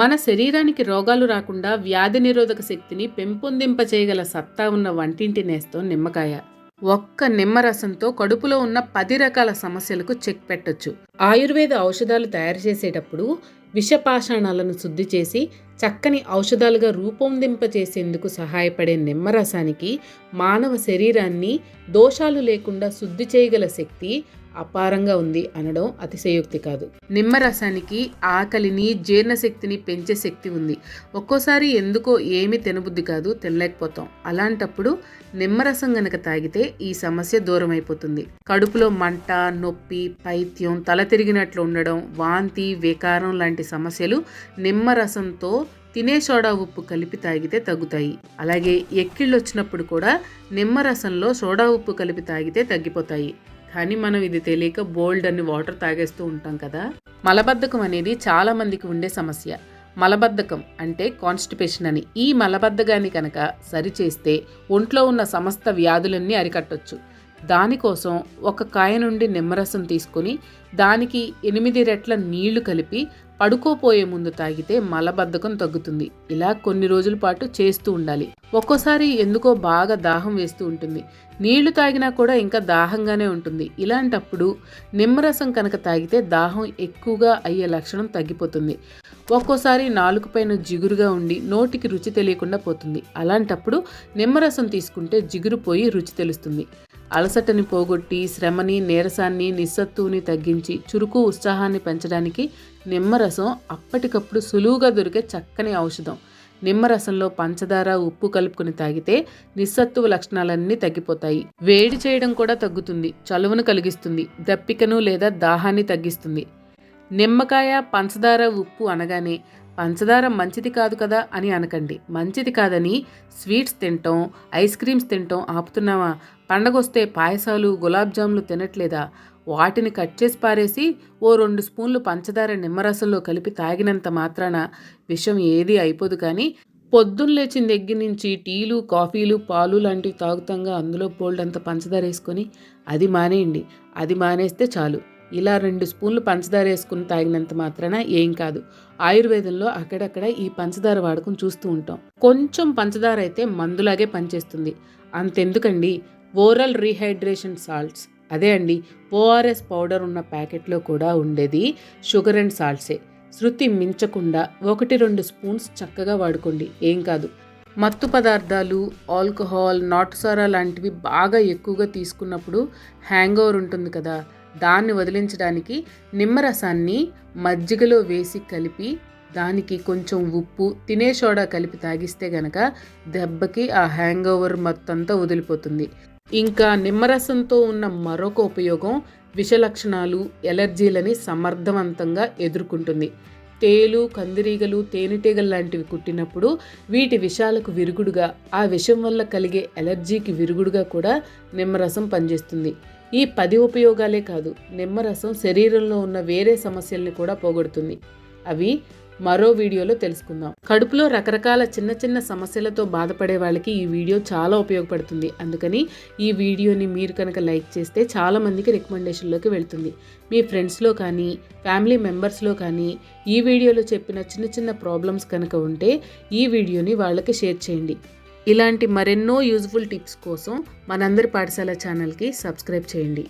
మన శరీరానికి రోగాలు రాకుండా వ్యాధి నిరోధక శక్తిని పెంపొందింపచేయగల సత్తా ఉన్న వంటింటి నేస్తం నిమ్మకాయ. ఒక్క నిమ్మరసంతో కడుపులో ఉన్న పది రకాల సమస్యలకు చెక్ పెట్టొచ్చు. ఆయుర్వేద ఔషధాలు తయారు చేసేటప్పుడు విషపాషాణాలను శుద్ధి చేసి చక్కని ఔషధాలుగా రూపొందింపచేసేందుకు సహాయపడే నిమ్మరసానికి మానవ శరీరాన్ని దోషాలు లేకుండా శుద్ధి చేయగల శక్తి అపారంగా ఉంది అనడం అతిశయోక్తి కాదు. నిమ్మరసానికి ఆకలిని జీర్ణశక్తిని పెంచే శక్తి ఉంది. ఒక్కోసారి ఎందుకో ఏమి తినబుద్ధి కాదు తినలేకపోతాం. అలాంటప్పుడు నిమ్మరసం గనక తాగితే ఈ సమస్య దూరం అయిపోతుంది. కడుపులో మంట నొప్పి పైత్యం తల తిరిగినట్లు ఉండడం వాంతి వికారం లాంటి సమస్యలు నిమ్మరసంతో తినే సోడా ఉప్పు కలిపి తాగితే తగ్గుతాయి. అలాగే ఎక్కిళ్ళు వచ్చినప్పుడు కూడా నిమ్మరసంలో సోడా ఉప్పు కలిపి తాగితే తగ్గిపోతాయి. కానీ మనం ఇది తెలియక బోల్డ్ అని వాటర్ తాగేస్తూ ఉంటాం కదా. మలబద్ధకం అనేది చాలా మందికి ఉండే సమస్య. మలబద్ధకం అంటే కాన్స్టిపేషన్ అని. ఈ మలబద్ధకాన్ని కనుక సరిచేస్తే ఒంట్లో ఉన్న సమస్త వ్యాధులన్నీ అరికట్టొచ్చు. దానికోసం ఒక కాయ నుండి నిమ్మరసం తీసుకొని దానికి ఎనిమిది రెట్ల నీళ్ళు కలిపి పడుకోపోయే ముందు తాగితే మలబద్ధకం తగ్గుతుంది. ఇలా కొన్ని రోజుల పాటు చేస్తూ ఉండాలి. ఒక్కోసారి ఎందుకో బాగా దాహం వేస్తూ ఉంటుంది. నీళ్ళు తాగినా కూడా ఇంకా దాహంగానే ఉంటుంది. ఇలాంటప్పుడు నిమ్మరసం కనుక తాగితే దాహం ఎక్కువగా అయ్యే లక్షణం తగ్గిపోతుంది. ఒక్కోసారి నాలుగు పైన జిగురుగా ఉండి నోటికి రుచి తెలియకుండా పోతుంది. అలాంటప్పుడు నిమ్మరసం తీసుకుంటే జిగురు పోయి రుచి తెలుస్తుంది. అలసటని పోగొట్టి శ్రమని నీరసాన్ని నిస్సత్తువుని తగ్గించి చురుకు ఉత్సాహాన్ని పెంచడానికి నిమ్మరసం అప్పటికప్పుడు సులువుగా దొరికే చక్కని ఔషధం. నిమ్మరసంలో పంచదార ఉప్పు కలుపుకొని తాగితే నిస్సత్తువ లక్షణాలన్నీ తగ్గిపోతాయి. వేడి చేయడం కూడా తగ్గుతుంది చలువను కలిగిస్తుంది దప్పికను లేదా దాహాన్ని తగ్గిస్తుంది. నిమ్మకాయ పంచదార ఉప్పు అనగానే పంచదార మంచిది కాదు కదా అని అనకండి. మంచిది కాదని స్వీట్స్ తింటాం ఐస్ క్రీమ్స్ తింటాం ఆపుతున్నావా? పండగొస్తే పాయసాలు గులాబ్ జాములు తినట్లేదా? వాటిని కట్ చేసి పారేసి ఓ రెండు స్పూన్లు పంచదార నిమ్మరసంలో కలిపి తాగినంత మాత్రాన విషం ఏది అయిపోదు కానీ పొద్దున్న లేచిన దగ్గర నుంచి టీలు కాఫీలు పాలు లాంటివి తాగుతాంగా అందులో బోల్డ్ అంత పంచదార వేసుకొని అది మానేయండి. అది మానేస్తే చాలు. ఇలా రెండు స్పూన్లు పంచదార వేసుకుని తాగినంత మాత్రాన ఏం కాదు. ఆయుర్వేదంలో అక్కడక్కడ ఈ పంచదార వాడకం చూస్తూ ఉంటాం. కొంచెం పంచదార అయితే మందులాగే పనిచేస్తుంది. అంతెందుకండి? Oral rehydration salts. అదే అండి ఓఆర్ఎస్ పౌడర్ ఉన్న ప్యాకెట్లో కూడా ఉండేది షుగర్ అండ్ సాల్ట్సే. శృతి మించకుండా ఒకటి రెండు స్పూన్స్ చక్కగా వాడుకోండి. ఏం కాదు. మత్తు పదార్థాలు ఆల్కహాల్ నాటుసారా లాంటివి బాగా ఎక్కువగా తీసుకున్నప్పుడు హ్యాంగ్ ఓవర్ ఉంటుంది కదా దాన్ని వదిలించడానికి నిమ్మరసాన్ని మజ్జిగలో వేసి కలిపి దానికి కొంచెం ఉప్పు తినే సోడా కలిపి తాగిస్తే గనక దెబ్బకి ఆ హ్యాంగ్ ఓవర్ మొత్తంతా వదిలిపోతుంది. ఇంకా నిమ్మరసంతో ఉన్న మరొక ఉపయోగం విషలక్షణాలు ఎలర్జీలని సమర్థవంతంగా ఎదుర్కొంటుంది. తేలు కందిరీగలు తేనెటీగలు లాంటివి కుట్టినప్పుడు వీటి విషాలకు విరుగుడుగా ఆ విషం వల్ల కలిగే ఎలర్జీకి విరుగుడుగా కూడా నిమ్మరసం పనిచేస్తుంది. ఈ పది ఉపయోగాలే కాదు నిమ్మరసం శరీరంలో ఉన్న వేరే సమస్యల్ని కూడా పోగొడుతుంది. అవి మరో వీడియోలో తెలుసుకుందాం. కడుపులో రకరకాల చిన్న చిన్న సమస్యలతో బాధపడే వాళ్ళకి ఈ వీడియో చాలా ఉపయోగపడుతుంది. అందుకని ఈ వీడియోని మీరు కనుక లైక్ చేస్తే చాలామందికి రికమెండేషన్లోకి వెళ్తుంది. మీ ఫ్రెండ్స్లో కానీ ఫ్యామిలీ మెంబర్స్లో కానీ ఈ వీడియోలో చెప్పిన చిన్న చిన్న ప్రాబ్లమ్స్ కనుక ఉంటే ఈ వీడియోని వాళ్ళకి షేర్ చేయండి. ఇలాంటి మరెన్నో యూజ్ఫుల్ టిప్స్ కోసం మనందరి పాఠశాల ఛానల్కి సబ్స్క్రైబ్ చేయండి.